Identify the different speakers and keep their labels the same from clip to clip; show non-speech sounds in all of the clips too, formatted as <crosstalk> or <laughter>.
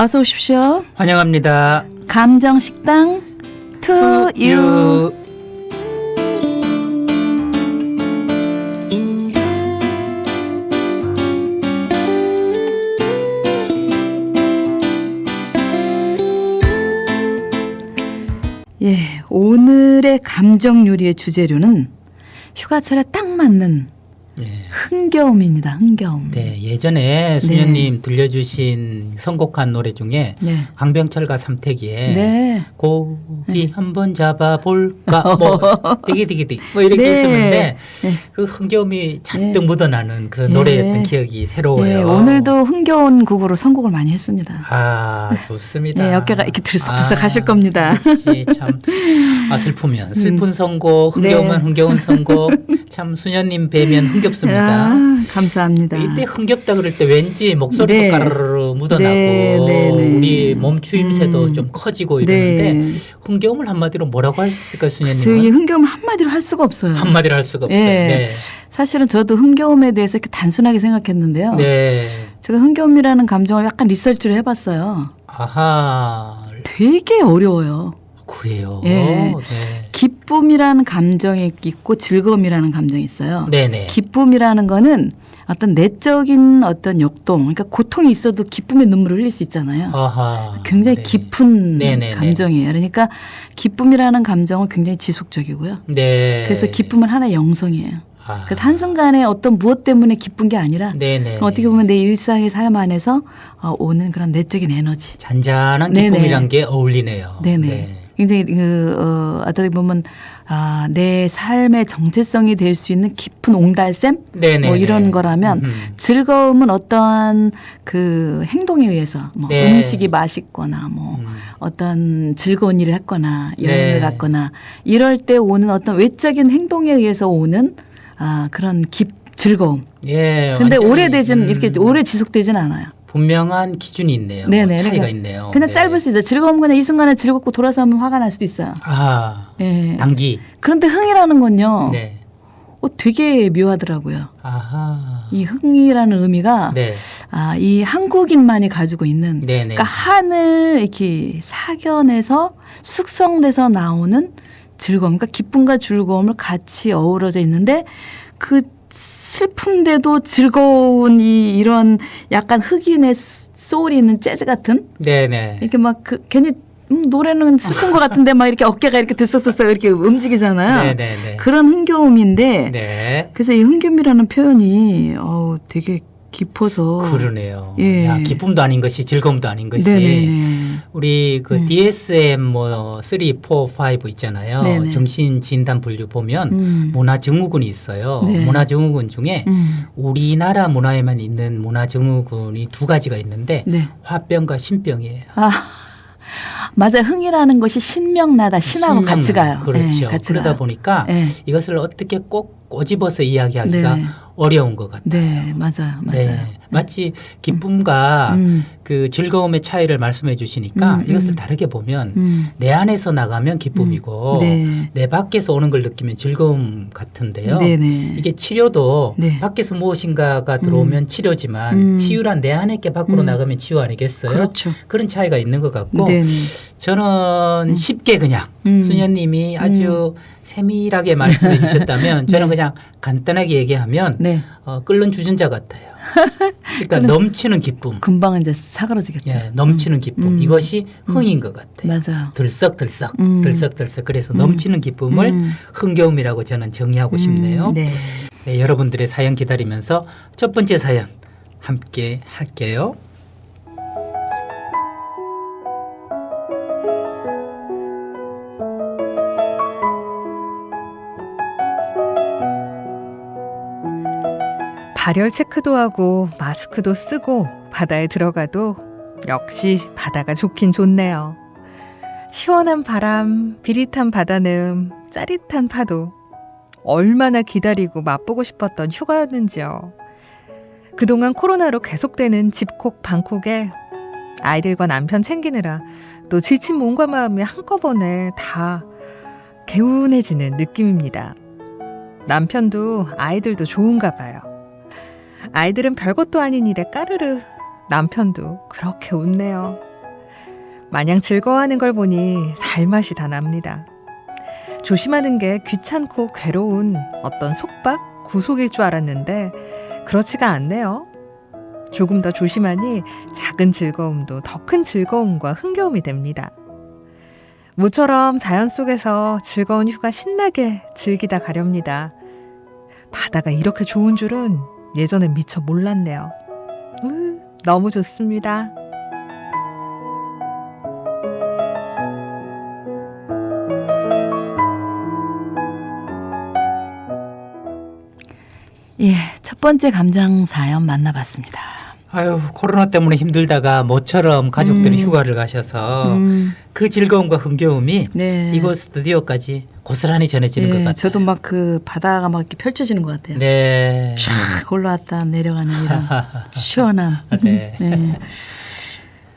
Speaker 1: 어서 오십시오.
Speaker 2: 환영합니다.
Speaker 1: 감정 식당 투 유. 예, 오늘의 감정 요리의 주재료는 휴가철에 딱 맞는
Speaker 2: 네.
Speaker 1: 흥겨움입니다. 흥겨움.
Speaker 2: 네, 예전에 수녀님 들려주신 선곡한 노래 중에
Speaker 1: 네.
Speaker 2: 강병철과 삼태기의
Speaker 1: 네.
Speaker 2: 고기 한번 잡아볼까 <laughs> 뭐 디기디기디 뭐 이렇게
Speaker 1: 네.
Speaker 2: 있었는데
Speaker 1: 네.
Speaker 2: 그 흥겨움이 잔뜩
Speaker 1: 네.
Speaker 2: 묻어나는 그
Speaker 1: 네.
Speaker 2: 노래였던 기억이 새로워요.
Speaker 1: 예, 오늘도 흥겨운 곡으로 선곡을 많이 했습니다.
Speaker 2: 아 좋습니다.
Speaker 1: 예, 어깨가 이렇게 들썩들썩
Speaker 2: 아,
Speaker 1: 하실 겁니다.
Speaker 2: 역시 참 아, 슬프면 <laughs> 슬픈 선곡, 흥겨우면
Speaker 1: 네.
Speaker 2: 흥겨운 선곡. <laughs> 참 수녀님 뵈면 흥겹습니다.
Speaker 1: 아, 감사합니다.
Speaker 2: 이때 흥겹다 그럴 때 왠지 목소리도
Speaker 1: 네.
Speaker 2: 가르르 묻어나고
Speaker 1: 네, 네, 네.
Speaker 2: 우리 몸 추임새도
Speaker 1: 음.
Speaker 2: 좀 커지고 이러는데
Speaker 1: 네.
Speaker 2: 흥겨움을 한마디로 뭐라고 할 수 있을까요,
Speaker 1: 글쎄요, 이
Speaker 2: 수녀님?
Speaker 1: 흥겨움을 한마디로 할 수가 없어요.
Speaker 2: 한마디로 할 수가 없어요.
Speaker 1: 예.
Speaker 2: 네.
Speaker 1: 사실은 저도 흥겨움에 대해서 이렇게 단순하게 생각했는데요.
Speaker 2: 네.
Speaker 1: 제가 흥겨움이라는 감정을 약간 리서치를 해봤어요.
Speaker 2: 아하.
Speaker 1: 되게 어려워요.
Speaker 2: 그래요.
Speaker 1: 예.
Speaker 2: 네.
Speaker 1: 기쁨이라는 감정이 있고 즐거움이라는 감정이 있어요.
Speaker 2: 네네.
Speaker 1: 기쁨이라는 거는 어떤 내적인 어떤 역동, 그러니까 고통이 있어도 기쁨의 눈물을 흘릴 수 있잖아요.
Speaker 2: 아하.
Speaker 1: 굉장히
Speaker 2: 네.
Speaker 1: 깊은
Speaker 2: 네네네.
Speaker 1: 감정이에요. 그러니까 기쁨이라는 감정은 굉장히 지속적이고요.
Speaker 2: 네.
Speaker 1: 그래서 기쁨은 하나의 영성이에요.
Speaker 2: 아.
Speaker 1: 그래서 한순간에 어떤 무엇 때문에 기쁜 게 아니라
Speaker 2: 네네.
Speaker 1: 어떻게 보면 내 일상의 삶 안에서 어, 오는 그런 내적인 에너지.
Speaker 2: 잔잔한. 기쁨이란 게 어울리네요.
Speaker 1: 네네.
Speaker 2: 네.
Speaker 1: 굉장히 그 어, 어떻게 보면 아, 내 삶의 정체성이 될 수 있는 깊은 옹달샘
Speaker 2: 네네.
Speaker 1: 뭐 이런 거라면
Speaker 2: 음흠.
Speaker 1: 즐거움은 어떠한 그 행동에 의해서 뭐
Speaker 2: 네.
Speaker 1: 음식이 맛있거나 뭐
Speaker 2: 음.
Speaker 1: 어떤 즐거운 일을 했거나 여행을
Speaker 2: 네.
Speaker 1: 갔거나 이럴 때 오는 어떤 외적인 행동에 의해서 오는 아 그런 깊 즐거움.
Speaker 2: 예.
Speaker 1: 근데 오래되지는
Speaker 2: 음,
Speaker 1: 이렇게 오래 지속되지는 않아요.
Speaker 2: 분명한 기준이 있네요.
Speaker 1: 네네.
Speaker 2: 차이가
Speaker 1: 그러니까
Speaker 2: 있네요.
Speaker 1: 그냥
Speaker 2: 네.
Speaker 1: 짧을 수 있어요. 즐거움 그냥 이 순간에 즐겁고 돌아서면 화가 날 수도 있어요.
Speaker 2: 아,
Speaker 1: 예.
Speaker 2: 단기.
Speaker 1: 그런데 흥이라는 건요.
Speaker 2: 네.
Speaker 1: 어, 되게 묘하더라고요.
Speaker 2: 아하.
Speaker 1: 이 흥이라는 의미가
Speaker 2: 네.
Speaker 1: 아, 이 한국인만이 가지고 있는
Speaker 2: 네네.
Speaker 1: 그러니까 한을 이렇게 사견해서 숙성돼서 나오는 즐거움, 그러니까 기쁨과 즐거움을 같이 어우러져 있는데 그 슬픈데도 즐거운 이 이런 약간 흑인의 스- 소울이 있는 재즈 같은
Speaker 2: 네네.
Speaker 1: 이렇게 막 그 괜히 음, 노래는 슬픈 것 같은데 막 이렇게 어깨가 이렇게 들썩들썩 이렇게 움직이잖아요.
Speaker 2: 네네네.
Speaker 1: 그런 흥겨움인데
Speaker 2: 네.
Speaker 1: 그래서 이 흥겨움이라는 표현이 어우 되게 깊어서
Speaker 2: 그러네요.
Speaker 1: 예.
Speaker 2: 야, 기쁨도 아닌 것이 즐거움도 아닌 것이
Speaker 1: 네네네.
Speaker 2: 우리 그
Speaker 1: 음.
Speaker 2: DSM 뭐 3, 4, 5 있잖아요.
Speaker 1: 네네.
Speaker 2: 정신 진단 분류 보면
Speaker 1: 음.
Speaker 2: 문화 증후군이 있어요.
Speaker 1: 네.
Speaker 2: 문화 증후군 중에
Speaker 1: 음.
Speaker 2: 우리나라 문화에만 있는 문화 증후군이 두 가지가 있는데
Speaker 1: 네.
Speaker 2: 화병과 신병이에요.
Speaker 1: 아 맞아요. 흥이라는 것이 신명나다 신하고 같이
Speaker 2: 신명나요.
Speaker 1: 가요.
Speaker 2: 그렇죠.
Speaker 1: 네, 같이
Speaker 2: 그러다
Speaker 1: 가요.
Speaker 2: 보니까
Speaker 1: 네.
Speaker 2: 이것을 어떻게 꼭 꼬집어서 이야기하기가
Speaker 1: 네네.
Speaker 2: 어려운 것 같아요.
Speaker 1: 네 맞아요. 맞아요.
Speaker 2: 네. 마치 기쁨과
Speaker 1: 음.
Speaker 2: 그 즐거움의 차이를 말씀해 주시니까
Speaker 1: 음,
Speaker 2: 이것을
Speaker 1: 음.
Speaker 2: 다르게 보면
Speaker 1: 음.
Speaker 2: 내 안에서 나가면 기쁨이고
Speaker 1: 네.
Speaker 2: 내 밖에서 오는 걸 느끼면 즐거움 같은데요.
Speaker 1: 네네.
Speaker 2: 이게 치료도
Speaker 1: 네.
Speaker 2: 밖에서 무엇인가가 들어오면 치료지만
Speaker 1: 음.
Speaker 2: 치유란 내 안에 게 밖으로
Speaker 1: 음.
Speaker 2: 나가면 치유 아니겠어요?
Speaker 1: 그렇죠.
Speaker 2: 런 차이가 있는 것 같고
Speaker 1: 네네.
Speaker 2: 저는 쉽게 그냥
Speaker 1: 음.
Speaker 2: 수녀님이 아주 세밀하게 말씀해 주셨다면 저는 <laughs> 그냥 간단하게 얘기하면
Speaker 1: 네.
Speaker 2: 어, 끓는 주전자 같아요. 그러니까 넘치는 기쁨,
Speaker 1: 금방 이제 사그러지겠죠.
Speaker 2: 예, 넘치는 기쁨
Speaker 1: 음.
Speaker 2: 이것이 흥인 것 같아요.
Speaker 1: 맞아요.
Speaker 2: 들썩들썩,
Speaker 1: 음.
Speaker 2: 들썩들썩 그래서 넘치는 기쁨을
Speaker 1: 음.
Speaker 2: 흥겨움이라고 저는 정의하고 싶네요.
Speaker 1: 음, 네.
Speaker 2: 네, 여러분들의 사연 기다리면서 첫 번째 사연 함께 할게요.
Speaker 3: 발열 체크도 하고 마스크도 쓰고 바다에 들어가도 역시 바다가 좋긴 좋네요. 시원한 바람, 비릿한 바다내음, 짜릿한 파도. 얼마나 기다리고 맛보고 싶었던 휴가였는지요. 그동안 코로나로 계속되는 집콕 방콕에 아이들과 남편 챙기느라 또 지친 몸과 마음이 한꺼번에 다 개운해지는 느낌입니다. 남편도 아이들도 좋은가 봐요. 아이들은 별것도 아닌 일에 까르르. 남편도 그렇게 웃네요. 마냥 즐거워하는 걸 보니 살맛이 다 납니다. 조심하는 게 귀찮고 괴로운 어떤 속박, 구속일 줄 알았는데 그렇지가 않네요. 조금 더 조심하니 작은 즐거움도 더 큰 즐거움과 흥겨움이 됩니다. 모처럼 자연 속에서 즐거운 휴가 신나게 즐기다 가렵니다. 바다가 이렇게 좋은 줄은 예전엔 미처 몰랐네요. 으, 너무 좋습니다.
Speaker 1: 예, 첫 번째 감정 사연 만나봤습니다.
Speaker 2: 아유 코로나 때문에 힘들다가 모처럼 가족들이
Speaker 1: 음.
Speaker 2: 휴가를 가셔서
Speaker 1: 음,
Speaker 2: 그 즐거움과 흥겨움이
Speaker 1: 네.
Speaker 2: 이곳 스튜디오까지 고스란히 전해지는
Speaker 1: 예,
Speaker 2: 것 같아요.
Speaker 1: 저도 막 그 바다가 막 이렇게 펼쳐지는 것 같아요.
Speaker 2: 네.
Speaker 1: 쫙 올라왔다 내려가는 이런 <laughs> 시원함.
Speaker 2: 네.
Speaker 1: 네.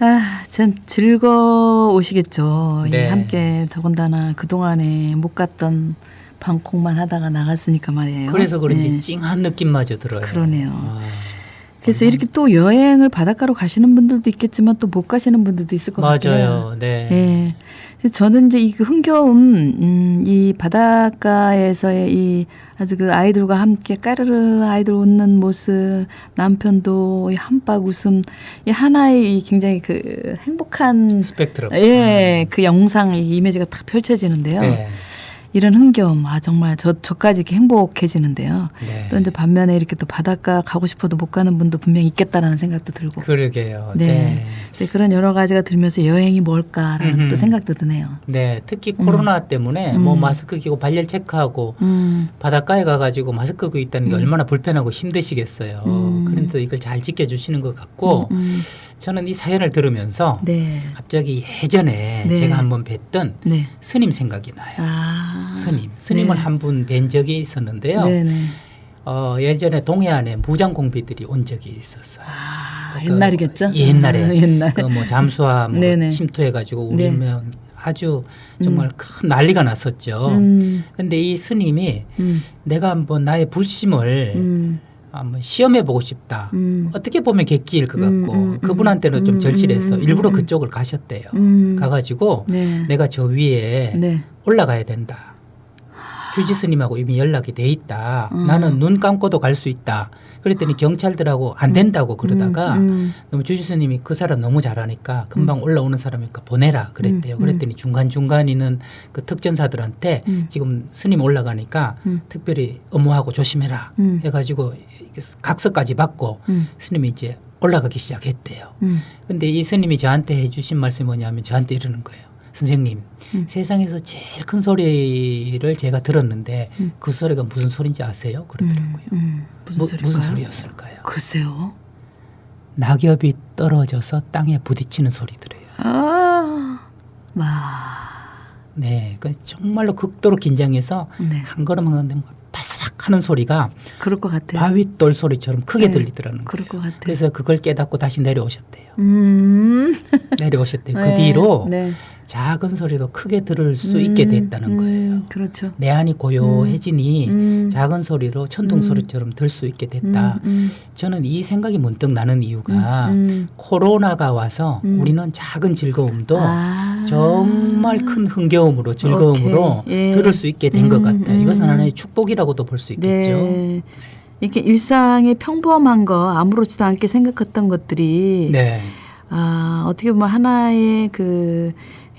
Speaker 1: 아, 전 즐거우시겠죠. 예,
Speaker 2: 네.
Speaker 1: 함께 더군다나 그 동안에 못 갔던 방콕만 하다가 나갔으니까 말이에요.
Speaker 2: 그래서 그런지
Speaker 1: 예.
Speaker 2: 찡한 느낌마저 들어요.
Speaker 1: 그러네요.
Speaker 2: 아,
Speaker 1: 그래서 이렇게 또 여행을 바닷가로 가시는 분들도 있겠지만 또 못 가시는 분들도 있을 것 같아요.
Speaker 2: 맞아요. 네.
Speaker 1: 예. 그래서 저는 이제 이 흥겨움, 음, 이 바닷가에서의 이 아주 그 아이들과 함께 까르르 아이들 웃는 모습, 남편도 이 한박 웃음, 이 하나의 이 굉장히 그 행복한
Speaker 2: 스펙트럼.
Speaker 1: 예, 그 영상 이 이미지가 딱 펼쳐지는데요.
Speaker 2: 네.
Speaker 1: 이런 흥겨움, 아 정말 저 저까지 이렇게 행복해지는데요.
Speaker 2: 네.
Speaker 1: 또 이제 반면에 이렇게 또 바닷가 가고 싶어도 못 가는 분도 분명히 있겠다라는 생각도 들고.
Speaker 2: 그러게요.
Speaker 1: 네.
Speaker 2: 네.
Speaker 1: 네, 그런 여러 가지가 들면서 여행이 뭘까라는
Speaker 2: 음흠.
Speaker 1: 또 생각도 드네요.
Speaker 2: 네. 특히 코로나 때문에
Speaker 1: 음.
Speaker 2: 뭐 마스크 끼고 발열 체크하고
Speaker 1: 음,
Speaker 2: 바닷가에 가가지고 마스크 끼고 있다는 게
Speaker 1: 음.
Speaker 2: 얼마나 불편하고 힘드시겠어요.
Speaker 1: 음.
Speaker 2: 그런데 이걸 잘 지켜주시는 것 같고
Speaker 1: 음, 음.
Speaker 2: 저는 이 사연을 들으면서
Speaker 1: 네,
Speaker 2: 갑자기 예전에
Speaker 1: 네.
Speaker 2: 제가 한번 뵀던
Speaker 1: 네.
Speaker 2: 스님 생각이 나요.
Speaker 1: 아,
Speaker 2: 스님. 스님을
Speaker 1: 네.
Speaker 2: 한분 뵌 적이 있었는데요.
Speaker 1: 네, 네.
Speaker 2: 어, 예전에 동해안에 무장 공비들이 온 적이 있었어요.
Speaker 1: 아,
Speaker 2: 그
Speaker 1: 옛날이겠죠?
Speaker 2: 옛날에.
Speaker 1: 아, 옛날.
Speaker 2: 그뭐 잠수함으로
Speaker 1: 네네.
Speaker 2: 침투해가지고
Speaker 1: 네.
Speaker 2: 우리면 아주 정말 큰 난리가 났었죠.
Speaker 1: 음,
Speaker 2: 근데 이 스님이
Speaker 1: 음,
Speaker 2: 내가 한번 나의 불심을
Speaker 1: 음,
Speaker 2: 한번 시험해 보고 싶다.
Speaker 1: 음,
Speaker 2: 어떻게 보면 객기일 것
Speaker 1: 음,
Speaker 2: 같고
Speaker 1: 음,
Speaker 2: 그분한테는
Speaker 1: 음,
Speaker 2: 좀 절실해서
Speaker 1: 음,
Speaker 2: 일부러
Speaker 1: 음,
Speaker 2: 그쪽을 가셨대요.
Speaker 1: 음.
Speaker 2: 가가지고
Speaker 1: 네,
Speaker 2: 내가 저 위에
Speaker 1: 네,
Speaker 2: 올라가야 된다. 주지 스님하고 이미 연락이 돼 있다.
Speaker 1: 음.
Speaker 2: 나는 눈 감고도 갈 수 있다. 그랬더니 경찰들하고 안 된다고 그러다가
Speaker 1: 음, 음,
Speaker 2: 너무 주지 스님이 그 사람 너무 잘하니까 금방 올라오는 사람이니까 보내라 그랬대요.
Speaker 1: 음,
Speaker 2: 그랬더니 중간 중간 있는 그 특전사들한테
Speaker 1: 음.
Speaker 2: 지금 스님 올라가니까
Speaker 1: 음.
Speaker 2: 특별히 엄호하고 조심해라
Speaker 1: 음.
Speaker 2: 해가지고 각서까지 받고
Speaker 1: 음,
Speaker 2: 스님이 이제 올라가기 시작했대요.
Speaker 1: 음,
Speaker 2: 근데 이 스님이 저한테 해주신 말씀이 뭐냐면 저한테 이러는 거예요. 선생님,
Speaker 1: 음.
Speaker 2: 세상에서 제일 큰 소리를 제가 들었는데
Speaker 1: 음.
Speaker 2: 그 소리가 무슨 소리인지 아세요? 그러더라고요.
Speaker 1: 음, 음. 무슨
Speaker 2: 무,
Speaker 1: 소리일까요?
Speaker 2: 무슨 소리였을까요?
Speaker 1: 글쎄요.
Speaker 2: 낙엽이 떨어져서 땅에 부딪히는 소리들이에요.
Speaker 1: 아, 와,
Speaker 2: 네, 그 정말로 극도로 긴장해서
Speaker 1: 네,
Speaker 2: 한 걸음 한 걸음 바스락 하는 소리가
Speaker 1: 그럴 것 같아요.
Speaker 2: 바위 돌 소리처럼 크게
Speaker 1: 네,
Speaker 2: 들리더라는
Speaker 1: 그럴
Speaker 2: 거예요.
Speaker 1: 것 같아요.
Speaker 2: 그래서 그걸 깨닫고 다시 내려오셨대요.
Speaker 1: 음, <laughs>
Speaker 2: 내려오셨대요. 그
Speaker 1: 네,
Speaker 2: 뒤로
Speaker 1: 네.
Speaker 2: 작은 소리도 크게 들을 수
Speaker 1: 음,
Speaker 2: 있게 됐다는
Speaker 1: 음,
Speaker 2: 거예요.
Speaker 1: 그렇죠.
Speaker 2: 내 안이 고요해지니
Speaker 1: 음,
Speaker 2: 작은 소리로 천둥
Speaker 1: 음.
Speaker 2: 소리처럼 들 수 있게 됐다.
Speaker 1: 음,
Speaker 2: 저는 이 생각이 문득 나는 이유가
Speaker 1: 음, 음.
Speaker 2: 코로나가 와서
Speaker 1: 음.
Speaker 2: 우리는 작은 즐거움도
Speaker 1: 아.
Speaker 2: 정말 큰 흥겨움으로 즐거움으로.
Speaker 1: 예.
Speaker 2: 들을 수 있게 된것
Speaker 1: 음,
Speaker 2: 같아요.
Speaker 1: 음.
Speaker 2: 이것은 하나의 축복이라고도 볼 수 있겠죠.
Speaker 1: 네. 이렇게 일상의 평범한 거 아무렇지도 않게 생각했던 것들이
Speaker 2: 네.
Speaker 1: 아, 어떻게 보면 하나의 그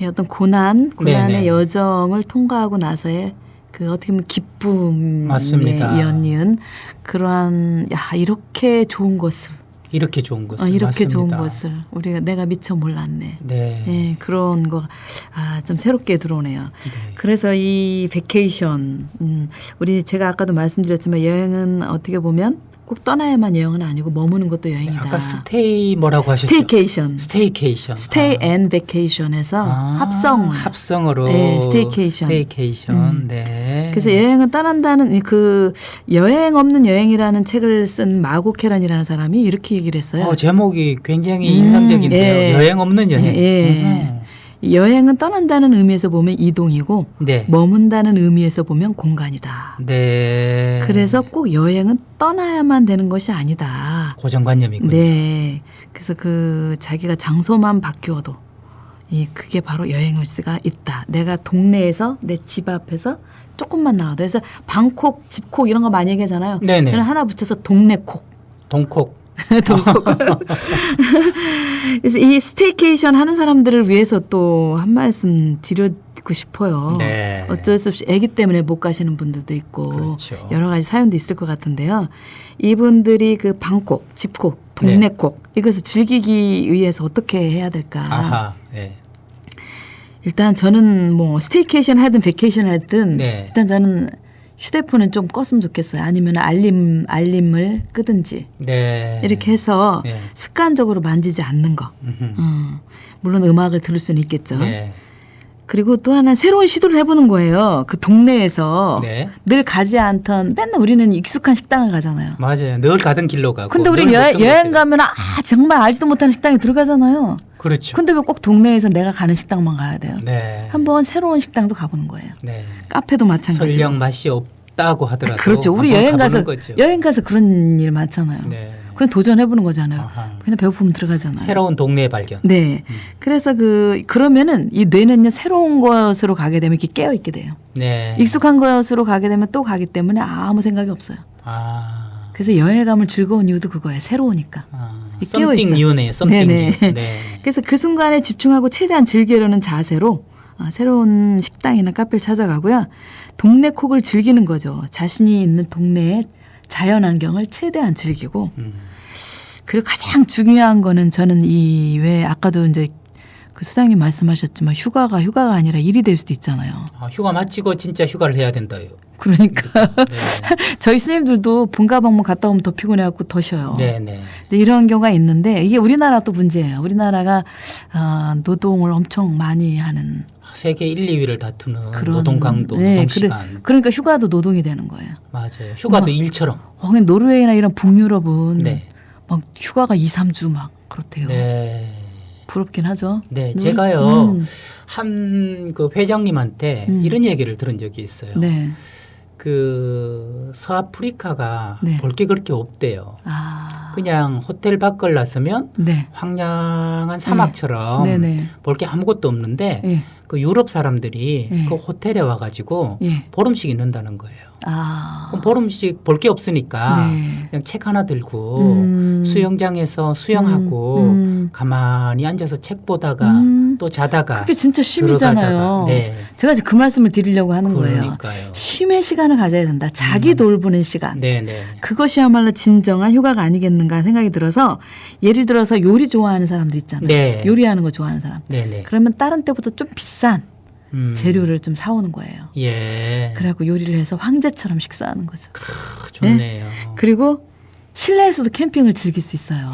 Speaker 1: 어떤 고난, 고난의
Speaker 2: 네네.
Speaker 1: 여정을 통과하고 나서의 그 어떻게 보면 기쁨에
Speaker 2: 맞습니다.
Speaker 1: 이언니은 그러한 야 이렇게 좋은 것을
Speaker 2: 이렇게 좋은 것을
Speaker 1: 어, 이렇게 좋은
Speaker 2: 맞습니다.
Speaker 1: 것을 우리가 내가 미처 몰랐네.
Speaker 2: 네.
Speaker 1: 예, 그런 거 아 좀 새롭게 들어오네요.
Speaker 2: 네.
Speaker 1: 그래서 이 베케이션, 음, 우리 제가 아까도 말씀드렸지만 여행은 어떻게 보면 꼭 떠나야만 여행은 아니고 머무는 것도 여행이다.
Speaker 2: 아까 스테이 뭐라고 하셨죠?
Speaker 1: 스테이케이션,
Speaker 2: 스테이케이션.
Speaker 1: 스테이
Speaker 2: 아.
Speaker 1: 앤 베케이션에서
Speaker 2: 아,
Speaker 1: 합성.
Speaker 2: 합성어로
Speaker 1: 네, 스테이케이션.
Speaker 2: 스테이케이션.
Speaker 1: 음.
Speaker 2: 네.
Speaker 1: 그래서 여행은 떠난다는 이그 여행 없는 여행이라는 책을 쓴 마고 캐런이라는 사람이 이렇게 얘기를 했어요.
Speaker 2: 어, 제목이 굉장히
Speaker 1: 음,
Speaker 2: 인상적인데요.
Speaker 1: 예.
Speaker 2: 여행 없는 여행.
Speaker 1: 예, 예. 여행은 떠난다는 의미에서 보면 이동이고
Speaker 2: 음. 네.
Speaker 1: 머문다는 의미에서 보면 공간이다.
Speaker 2: 네.
Speaker 1: 그래서 꼭 여행은 떠나야만 되는 것이 아니다.
Speaker 2: 고정관념이군요.
Speaker 1: 네. 그래서 그 자기가 장소만 바뀌어도 이 그게 바로 여행을 수가 있다. 내가 동네에서 내 집 앞에서 조금만 나와도 그래서 방콕, 집콕 이런 거 많이 얘기하잖아요.
Speaker 2: 네네.
Speaker 1: 저는 하나 붙여서 동네콕.
Speaker 2: 동콕. <laughs>
Speaker 1: 동콕. <laughs> 그래서 이 스테이케이션 하는 사람들을 위해서 또 한 말씀 드리고 싶어요.
Speaker 2: 네.
Speaker 1: 어쩔 수 없이 아기 때문에 못 가시는 분들도 있고
Speaker 2: 그렇죠.
Speaker 1: 여러 가지 사연도 있을 것 같은데요. 이분들이 그 방콕, 집콕, 동네콕 이것을 즐기기 위해서 어떻게 해야 될까?
Speaker 2: 아하. 네.
Speaker 1: 일단 저는 뭐 스테이케이션 하든 베케이션 하든
Speaker 2: 네.
Speaker 1: 일단 저는 휴대폰은 좀 껐으면 좋겠어요. 아니면 알림 알림을 끄든지
Speaker 2: 네.
Speaker 1: 이렇게 해서
Speaker 2: 네.
Speaker 1: 습관적으로 만지지 않는 거. 어, 물론 음악을 들을 수는 있겠죠.
Speaker 2: 네.
Speaker 1: 그리고 또 하나 새로운 시도를 해보는 거예요. 그 동네에서
Speaker 2: 네.
Speaker 1: 늘 가지 않던 맨날 우리는 익숙한 식당을 가잖아요.
Speaker 2: 맞아요. 늘 가던 길로 가고.
Speaker 1: 근데 우리
Speaker 2: 늘
Speaker 1: 여행. 가면 아 정말 알지도 못하는 식당에 들어가잖아요.
Speaker 2: 그렇죠.
Speaker 1: 근데 왜 꼭 동네에서 내가 가는 식당만 가야 돼요?
Speaker 2: 네.
Speaker 1: 한번 새로운 식당도 가보는 거예요.
Speaker 2: 네.
Speaker 1: 카페도 마찬가지고.
Speaker 2: 설령 맛이 없다고 하더라도
Speaker 1: 그렇죠. 우리 여행 가서
Speaker 2: 거죠.
Speaker 1: 여행 가서 그런 일 많잖아요.
Speaker 2: 네.
Speaker 1: 그냥 도전해보는 거잖아요.
Speaker 2: 아하.
Speaker 1: 그냥 배고프면 들어가잖아요.
Speaker 2: 새로운 동네 발견.
Speaker 1: 네.
Speaker 2: 음.
Speaker 1: 그래서 그 그러면은 이 뇌는요 새로운 것으로 가게 되면 이렇게 깨어 있게 돼요.
Speaker 2: 네.
Speaker 1: 익숙한 것으로 가게 되면 또 가기 때문에 아무 생각이 없어요.
Speaker 2: 아.
Speaker 1: 그래서 여행 가면 즐거운 이유도 그거예요. 새로우니까.
Speaker 2: 아.
Speaker 1: 이 깨어
Speaker 2: 썸띵
Speaker 1: 있어요.
Speaker 2: 뉴네요. 썸띵
Speaker 1: 네네.
Speaker 2: 뉴. 네. <laughs>
Speaker 1: 그래서 그 순간에 집중하고 최대한 즐기려는 자세로 아, 새로운 식당이나 카페를 찾아가고요. 동네 콕을 즐기는 거죠. 자신이 있는 동네의 자연 환경을 최대한 즐기고
Speaker 2: 음.
Speaker 1: 그리고 가장 중요한 거는 저는 이 왜 아까도 이제 그 수장님 말씀하셨지만 휴가가 휴가가 아니라 일이 될 수도 있잖아요.
Speaker 2: 아, 휴가 마치고 진짜 휴가를 해야 된다요.
Speaker 1: 그러니까
Speaker 2: 네. <laughs>
Speaker 1: 저희 스님들도 본가 방문 갔다 오면 더 피곤해갖고 더 쉬어요.
Speaker 2: 네, 네.
Speaker 1: 근데 이런 경우가 있는데 이게 우리나라 또 문제예요. 우리나라가 아, 노동을 엄청 많이 하는
Speaker 2: 세계 1, 2위를 다투는
Speaker 1: 그런
Speaker 2: 노동 강도,
Speaker 1: 네,
Speaker 2: 노동
Speaker 1: 그래-
Speaker 2: 시간.
Speaker 1: 그러니까 휴가도 노동이 되는 거예요.
Speaker 2: 맞아요. 휴가도
Speaker 1: 뭐,
Speaker 2: 일처럼.
Speaker 1: 어, 노르웨이나 이런 북유럽은
Speaker 2: 네.
Speaker 1: 막 휴가가 2, 3주 막 그렇대요.
Speaker 2: 네.
Speaker 1: 부럽긴 하죠.
Speaker 2: 네,
Speaker 1: 우리-
Speaker 2: 제가요
Speaker 1: 음,
Speaker 2: 한그 회장님한테
Speaker 1: 음.
Speaker 2: 이런 얘기를 들은 적이 있어요.
Speaker 1: 네.
Speaker 2: 그 서아프리카가
Speaker 1: 네.
Speaker 2: 볼게 그렇게 없대요.
Speaker 1: 아.
Speaker 2: 그냥 호텔 밖을 나서면
Speaker 1: 네.
Speaker 2: 황량한 사막처럼
Speaker 1: 네네.
Speaker 2: 볼게 아무것도 없는데
Speaker 1: 예.
Speaker 2: 그 유럽 사람들이
Speaker 1: 네.
Speaker 2: 그 호텔에 와가지고
Speaker 1: 예.
Speaker 2: 보름씩 있는다는 거예요.
Speaker 1: 아.
Speaker 2: 그럼 보름 씩 볼 게 없으니까
Speaker 1: 네.
Speaker 2: 그냥 책 하나 들고
Speaker 1: 음.
Speaker 2: 수영장에서 수영하고
Speaker 1: 음, 음.
Speaker 2: 가만히 앉아서 책 보다가
Speaker 1: 음.
Speaker 2: 또 자다가
Speaker 1: 그게 진짜 쉼이잖아요.
Speaker 2: 네.
Speaker 1: 제가 지금 그 말씀을 드리려고 하는 거예요.
Speaker 2: 그러니까요.
Speaker 1: 쉼의 시간을 가져야 된다. 자기
Speaker 2: 음.
Speaker 1: 돌보는 시간.
Speaker 2: 네, 네.
Speaker 1: 그것이야말로 진정한 휴가가 아니겠는가 생각이 들어서 예를 들어서 요리 좋아하는 사람들 있잖아요.
Speaker 2: 네.
Speaker 1: 요리하는 거 좋아하는 사람.
Speaker 2: 네, 네.
Speaker 1: 그러면 다른 때보다 좀 비싼
Speaker 2: 음.
Speaker 1: 재료를 좀 사오는 거예요.
Speaker 2: 예.
Speaker 1: 그래갖고 요리를 해서 황제처럼 식사하는 거죠.
Speaker 2: 크, 좋네요.
Speaker 1: 그리고 실내에서도 캠핑을 즐길 수 있어요.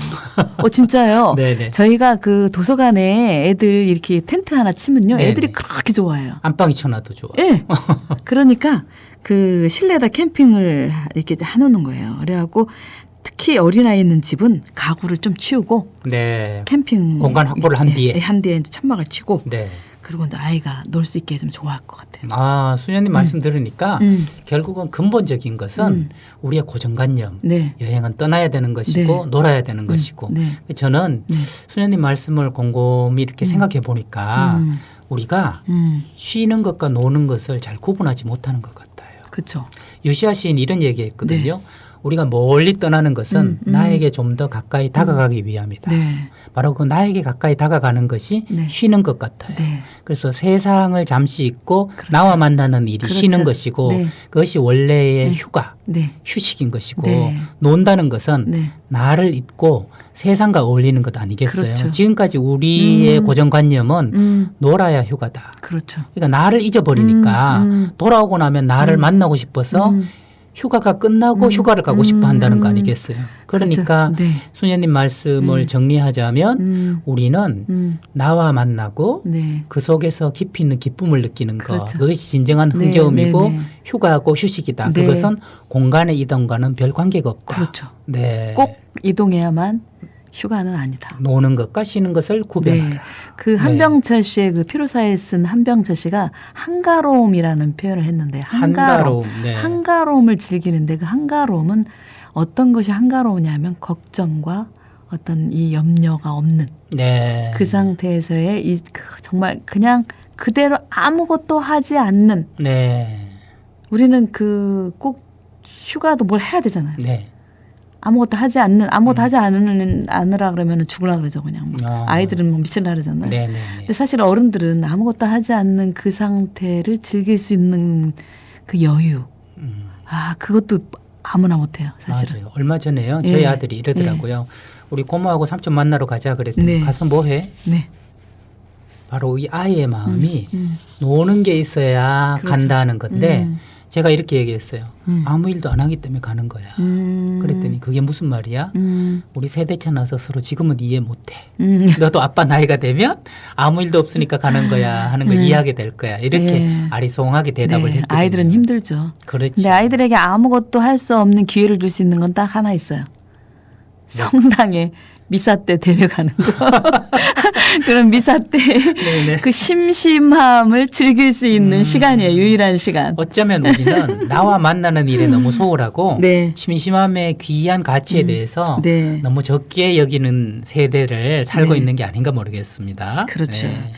Speaker 1: 어 진짜요. <laughs>
Speaker 2: 네, 네.
Speaker 1: 저희가 그 도서관에 애들 이렇게 텐트 하나 치면요,
Speaker 2: 네네.
Speaker 1: 애들이 그렇게 좋아해요.
Speaker 2: 안방이 쳐놔도 좋아.
Speaker 1: 예. <laughs> 그러니까 그 실내에다 캠핑을 이렇게 해놓는 거예요. 그래갖고 특히 어린아이 있는 집은 가구를 좀 치우고
Speaker 2: 네.
Speaker 1: 캠핑
Speaker 2: 공간 확보를 한 뒤에.
Speaker 1: 예, 한 뒤에 천막을 치고
Speaker 2: 네.
Speaker 1: 그리고 아이가 놀 수 있게 해주면 좋아할 것 같아요.
Speaker 2: 아, 수녀님 말씀 들으니까
Speaker 1: 음.
Speaker 2: 결국은 근본적인 것은
Speaker 1: 음.
Speaker 2: 우리의 고정관념.
Speaker 1: 네.
Speaker 2: 여행은 떠나야 되는 것이고
Speaker 1: 네.
Speaker 2: 놀아야 되는 것이고
Speaker 1: 네.
Speaker 2: 저는
Speaker 1: 네.
Speaker 2: 수녀님 말씀을 곰곰이 이렇게 생각해 보니까
Speaker 1: 음.
Speaker 2: 우리가
Speaker 1: 음.
Speaker 2: 쉬는 것과 노는 것을 잘 구분하지 못하는 것 같아요.
Speaker 1: 그렇죠.
Speaker 2: 유시아 시인이 이런 얘기했거든요. 우리가 멀리 떠나는 것은
Speaker 1: 음, 음.
Speaker 2: 나에게 좀 더 가까이 다가가기 위함이다.
Speaker 1: 네.
Speaker 2: 바로 그 나에게 가까이 다가가는 것이
Speaker 1: 네.
Speaker 2: 쉬는 것 같아요.
Speaker 1: 네.
Speaker 2: 그래서 세상을 잠시 잊고
Speaker 1: 그렇죠.
Speaker 2: 나와 만나는 일이
Speaker 1: 그렇죠.
Speaker 2: 쉬는 것이고
Speaker 1: 네.
Speaker 2: 그것이 원래의
Speaker 1: 네.
Speaker 2: 휴가,
Speaker 1: 네.
Speaker 2: 휴식인 것이고
Speaker 1: 네.
Speaker 2: 논다는 것은
Speaker 1: 네.
Speaker 2: 나를 잊고 세상과 어울리는 것 아니겠어요?
Speaker 1: 그렇죠.
Speaker 2: 지금까지 우리의
Speaker 1: 음.
Speaker 2: 고정관념은
Speaker 1: 음.
Speaker 2: 놀아야 휴가다.
Speaker 1: 그렇죠.
Speaker 2: 그러니까 나를 잊어버리니까
Speaker 1: 음, 음.
Speaker 2: 돌아오고 나면 나를
Speaker 1: 음.
Speaker 2: 만나고 싶어서
Speaker 1: 음.
Speaker 2: 휴가가 끝나고
Speaker 1: 음.
Speaker 2: 휴가를 가고 싶어 한다는 거
Speaker 1: 음.
Speaker 2: 아니겠어요? 그러니까
Speaker 1: 그렇죠. 네.
Speaker 2: 수녀님 말씀을
Speaker 1: 음.
Speaker 2: 정리하자면
Speaker 1: 음.
Speaker 2: 우리는
Speaker 1: 음.
Speaker 2: 나와 만나고
Speaker 1: 네.
Speaker 2: 그 속에서 깊이 있는 기쁨을 느끼는 것
Speaker 1: 그렇죠.
Speaker 2: 그것이 진정한
Speaker 1: 네,
Speaker 2: 흥겨움이고
Speaker 1: 네, 네.
Speaker 2: 휴가고 휴식이다.
Speaker 1: 네.
Speaker 2: 그것은 공간의 이동과는 별 관계가 없다.
Speaker 1: 그렇죠.
Speaker 2: 네.
Speaker 1: 꼭 이동해야만 휴가는 아니다.
Speaker 2: 노는 것과 쉬는 것을 구별하라.
Speaker 1: 네. 그 한병철 씨의 그 피로사에 쓴 한병철 씨가 한가로움이라는 표현을 했는데 한가로움.
Speaker 2: 한가로움. 네.
Speaker 1: 한가로움을 즐기는데 그 한가로움은 어떤 것이 한가로우냐면 걱정과 어떤 이 염려가 없는
Speaker 2: 네.
Speaker 1: 그 상태에서의 이그 정말 그냥 그대로 아무것도 하지 않는
Speaker 2: 네.
Speaker 1: 우리는 그 꼭 휴가도 뭘 해야 되잖아요.
Speaker 2: 네.
Speaker 1: 아무것도 하지 않는 아무것도
Speaker 2: 음.
Speaker 1: 하지 않는 않으라 그러면 죽으라 그러죠 그냥 뭐.
Speaker 2: 어.
Speaker 1: 아이들은 뭐 미칠라 그러잖아요.
Speaker 2: 네, 네, 네.
Speaker 1: 근데 사실 어른들은 아무것도 하지 않는 그 상태를 즐길 수 있는 그 여유
Speaker 2: 음.
Speaker 1: 아 그것도 아무나 못해요 사실은.
Speaker 2: 맞아요. 얼마 전에요. 저희
Speaker 1: 예.
Speaker 2: 아들이 이러더라고요. 우리 고모하고 삼촌 만나러 가자 그랬더니
Speaker 1: 네.
Speaker 2: 가서 뭐 해?
Speaker 1: 네.
Speaker 2: 바로 이 아이의 마음이
Speaker 1: 음.
Speaker 2: 노는 게 있어야
Speaker 1: 그렇죠.
Speaker 2: 간다는 건데
Speaker 1: 음.
Speaker 2: 제가 이렇게 얘기했어요.
Speaker 1: 음.
Speaker 2: 아무 일도 안 하기 때문에 가는 거야.
Speaker 1: 음.
Speaker 2: 그랬더니 그게 무슨 말이야?
Speaker 1: 음.
Speaker 2: 우리 세대 차나서 서로 지금은 이해 못해.
Speaker 1: 음. <laughs>
Speaker 2: 너도 아빠 나이가 되면 아무 일도 없으니까 가는 거야 하는 걸
Speaker 1: 음.
Speaker 2: 이해하게 될 거야. 이렇게
Speaker 1: 예.
Speaker 2: 아리송하게 대답을
Speaker 1: 네,
Speaker 2: 했거든요.
Speaker 1: 아이들은 힘들죠.
Speaker 2: 그렇지.
Speaker 1: 근데 아이들에게 아무것도 할 수 없는 기회를 줄 수 있는 건 딱 하나 있어요. 성당에 미사 때 데려가는 거. 그럼 미사 때. 그 심심함을 즐길 수 있는
Speaker 2: 음.
Speaker 1: 시간이에요. 유일한 시간.
Speaker 2: 어쩌면 우리는 <laughs> 나와 만나는 일에 너무 소홀하고
Speaker 1: 네.
Speaker 2: 심심함의 귀한 가치에
Speaker 1: 음.
Speaker 2: 대해서
Speaker 1: 네.
Speaker 2: 너무 적게 여기는 세대를 살고
Speaker 1: 네.
Speaker 2: 있는 게 아닌가 모르겠습니다.
Speaker 1: 그렇죠.
Speaker 2: 네.